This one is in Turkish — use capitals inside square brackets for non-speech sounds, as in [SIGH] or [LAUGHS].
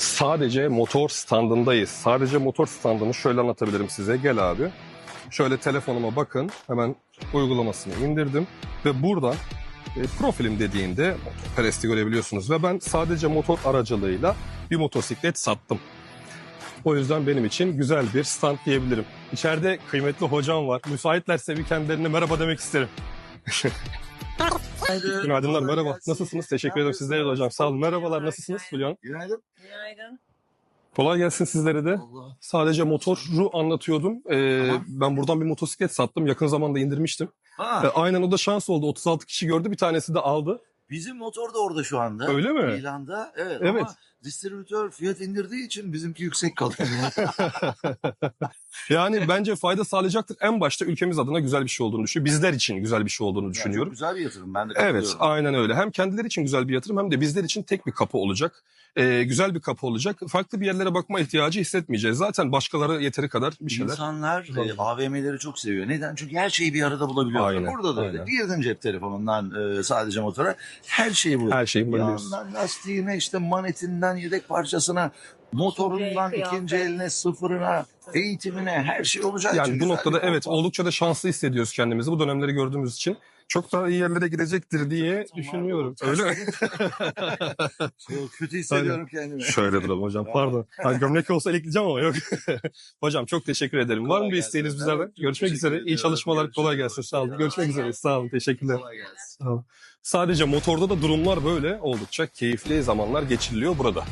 sadece motor standındayız. Sadece motor standını şöyle anlatabilirim size. Gel abi. Şöyle telefonuma bakın. Hemen uygulamasını indirdim. Ve buradan e, profilim dediğinde Perest'i görebiliyorsunuz. Ve ben sadece motor aracılığıyla bir motosiklet sattım. O yüzden benim için güzel bir stand diyebilirim. İçeride kıymetli hocam var. Müsaitlerse bir kendilerine merhaba demek isterim. [LAUGHS] Günaydınlar, merhaba. Nasılsınız? Teşekkür ederim sizlere de hocam. Sağ olun. Merhabalar, nasılsınız Hülya? Günaydın. Günaydın. Kolay gelsin sizlere de. Allah. Sadece motoru anlatıyordum. Ee, Tamam. Ben buradan bir motosiklet sattım. Yakın zamanda indirmiştim. Ha, Ee, aynen o da şans oldu. 36 kişi gördü. Bir tanesi de aldı. bizim motor da orada şu anda. Öyle mi? İlanda. Evet, Evet. ama distribütör fiyat indirdiği için bizimki yüksek kalıyor. [LAUGHS] [LAUGHS] Yani bence fayda sağlayacaktır. En başta ülkemiz adına güzel bir şey olduğunu düşünüyorum. Bizler için güzel bir şey olduğunu Yani düşünüyorum. Çok güzel bir yatırım. Ben de Evet, aynen öyle. Hem kendileri için güzel bir yatırım hem de bizler için tek bir kapı olacak. Ee, güzel bir kapı olacak. Farklı bir yerlere bakma ihtiyacı hissetmeyeceğiz. Zaten başkaları yeteri kadar bir şeyler. İnsanlar e, AVM'leri çok seviyor. Neden? Çünkü her şeyi bir arada bulabiliyorlar. Aynen, Burada da öyle. Girdin cep telefonundan e, sadece motora her şeyi buluyorsun. Her şeyi bulabiliyoruz. Yağından lastiğine işte manetinden yedek parçasına motorundan Kıyafet. ikinci eline sıfırına eğitimine her şey olacak. Yani bu noktada evet oldukça da şanslı hissediyoruz kendimizi bu dönemleri gördüğümüz için. Çok daha iyi yerlere gidecektir diye düşünüyorum. Öyle mi? [LAUGHS] Çok kötü hissediyorum kendimi. Şöyle duralım hocam pardon. Ha, gömlek olsa ekleyeceğim ama yok. [LAUGHS] hocam çok teşekkür ederim. Var mı Kolay bir isteğiniz bizlerden? Evet, Görüşmek üzere. İyi çalışmalar. Kolay Görüşmek gelsin. Sağ olun. Görüşmek üzere. Sağ olun. Teşekkürler. Kolay gelsin. Sağ olun. Sadece motorda da durumlar böyle oldukça keyifli zamanlar geçiriliyor burada.